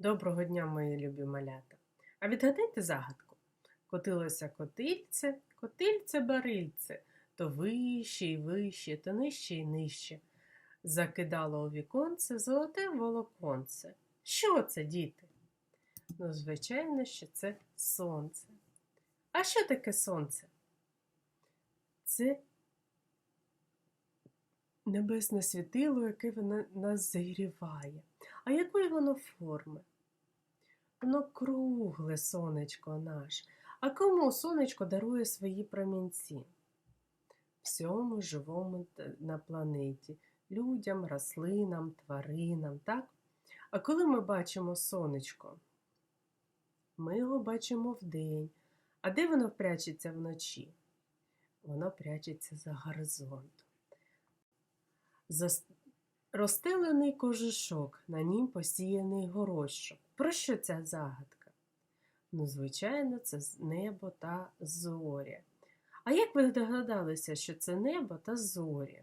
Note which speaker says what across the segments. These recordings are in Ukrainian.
Speaker 1: Доброго дня, мої любі малята. А відгадайте загадку. Котилося котильце, котильце барильце, то вище й вище, то нижче й нижче. Закидало у віконце золоте волоконце. Що це, діти? Ну, звичайно, що це сонце. А що таке сонце? Це небесне світило, яке воно нас зігріває. А якої воно форми? Воно кругле сонечко наше. А кому сонечко дарує свої промінці? Всьому живому на планеті, людям, рослинам, тваринам, так? А коли ми бачимо сонечко? Ми його бачимо вдень. А де воно прячеться вночі? Воно прячеться за горизонтом. Зас- Розстелений кожушок, на нім посіяний горошок. Про що ця загадка? Ну, звичайно, це небо та зорі. А як ви догадалися, що це небо та зорі?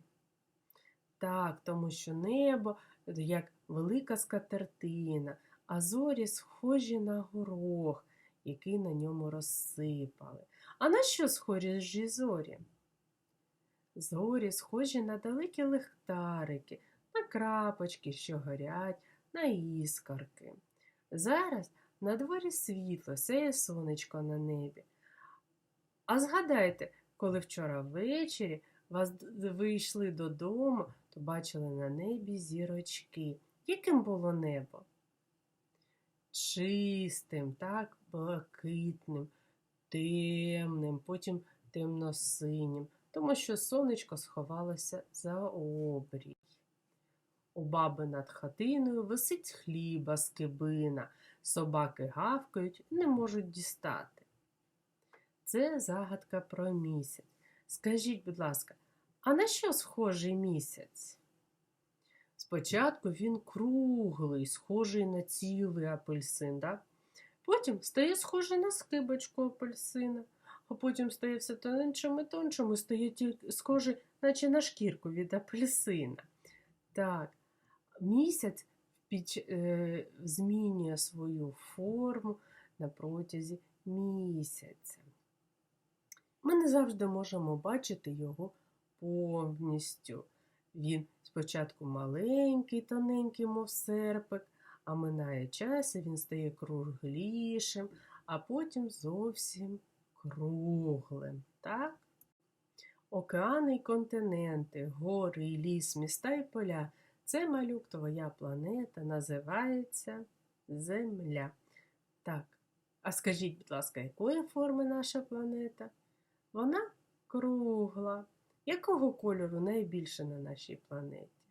Speaker 1: Так, тому що небо як велика скатертина, а зорі схожі на горох, який на ньому розсипали. А на що схожі зорі? Зорі схожі на далекі лихтарики, на крапочки, що горять, на іскорки. Зараз на дворі світло, сяє сонечко на небі. А згадайте, коли вчора ввечері вас д- ви йшли додому, то бачили на небі зірочки. Яким було небо? Чистим, так, блакитним, темним, потім темно-синім, тому що сонечко сховалося за обрій. У баби над хатиною висить хліба з кибина, собаки гавкають не можуть дістати. Це загадка про місяць. Скажіть, будь ласка, а на що схожий місяць? Спочатку він круглий, схожий на цілий апельсин, да? потім стає схожий на скибочку апельсина, а потім стає все тоншим і тоншим і стає тільки схожий, наче на шкірку від апельсина. Так, місяць е, змінює свою форму на протязі місяця. Ми не завжди можемо бачити його повністю. Він спочатку маленький, тоненький, мов серпик, а минає час, і він стає круглішим, а потім зовсім круглим. Так? Океани й континенти, гори і ліс, міста і поля. Це малюк, твоя планета називається Земля. Так, а скажіть, будь ласка, якої форми наша планета? Вона кругла. Якого кольору найбільше на нашій планеті?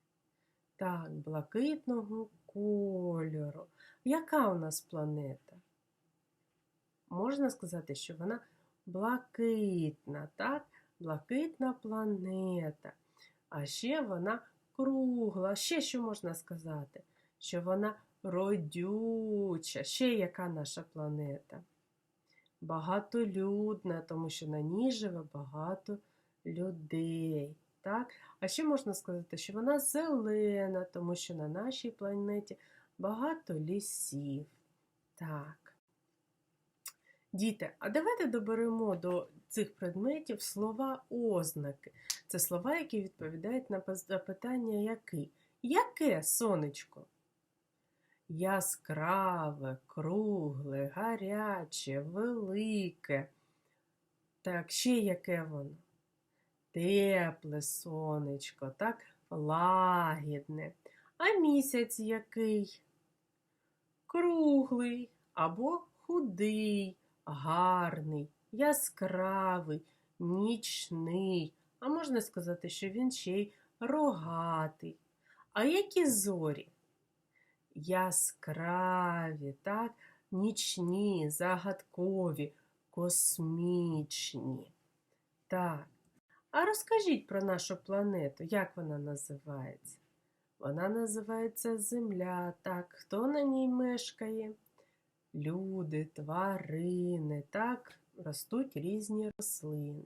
Speaker 1: Так, блакитного кольору. Яка у нас планета? Можна сказати, що вона блакитна, так? Блакитна планета. А ще вона кругла. Ще що можна сказати? Що вона родюча. Ще яка наша планета? Багатолюдна, тому що на ній живе багато людей. Так? А ще можна сказати, що вона зелена, тому що на нашій планеті багато лісів. Так. Діти, а давайте доберемо до цих предметів слова ознаки. Це слова, які відповідають на запитання який. Яке сонечко? Яскраве, кругле, гаряче, велике. Так, ще яке воно? Тепле сонечко, так, лагідне. А місяць який? Круглий або худий, гарний, яскравий, нічний. А можна сказати, що він ще й рогатий. А які зорі? Яскраві, так, нічні, загадкові, космічні. Так. А розкажіть про нашу планету, як вона називається? Вона називається Земля. Так, хто на ній мешкає? Люди, тварини, так, ростуть різні рослини.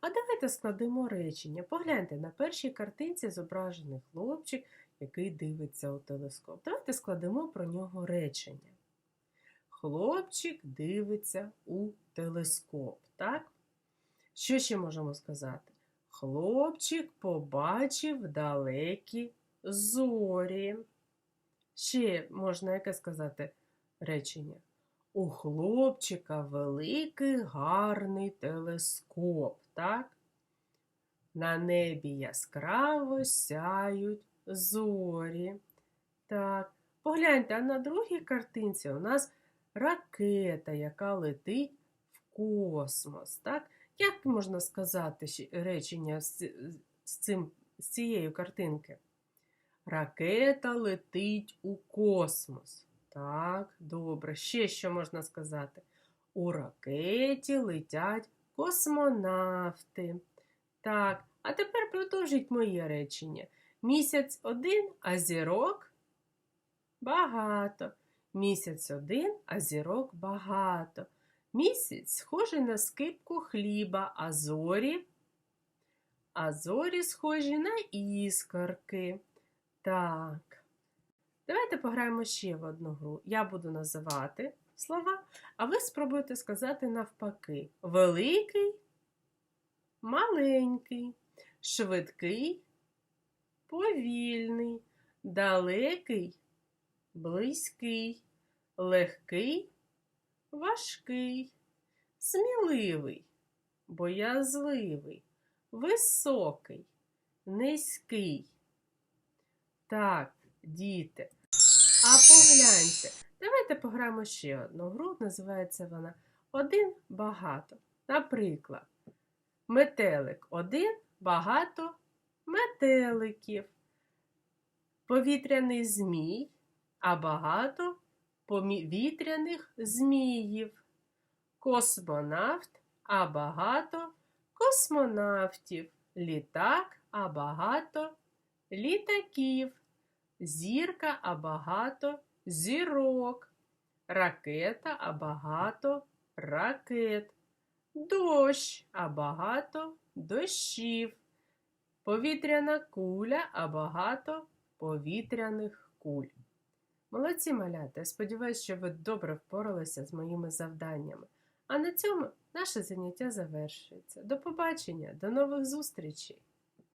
Speaker 1: А давайте складемо речення. Погляньте, на першій картинці зображений хлопчик, який дивиться у телескоп. Давайте складемо про нього речення. Хлопчик дивиться у телескоп, так? Що ще можемо сказати? Хлопчик побачив далекі зорі. Ще можна яке сказати речення? У хлопчика великий гарний телескоп, так? На небі яскраво сяють зорі. Так, погляньте, а на другій картинці у нас ракета, яка летить в космос. Так? Як можна сказати речення з, цим, з цієї картинки? Ракета летить у космос. Так, добре. Ще що можна сказати? У ракеті летять космонавти. Так, а тепер продовжіть моє речення. Місяць один, а зірок багато. Місяць один, а зірок багато. Місяць схожий на скипку хліба, а зорі, а зорі схожі на іскорки. Так. Давайте пограємо ще в одну гру. Я буду називати слова, а ви спробуйте сказати навпаки: великий, маленький, швидкий, повільний, далекий, близький, легкий, важкий, сміливий, боязливий, високий, низький. Так, діти. А погляньте, давайте пограємо ще одну гру, називається вона Один багато. Наприклад, метелик один, багато метеликів. Повітряний змій, а багато повітряних зміїв. Космонавт, а багато космонавтів. Літак, а багато літаків. Зірка, а багато зірок. Ракета, а багато ракет. Дощ, а багато дощів. Повітряна куля, а багато повітряних куль. Молодці малята, я сподіваюся, що ви добре впоралися з моїми завданнями. А на цьому наше заняття завершується. До побачення, до нових зустрічей!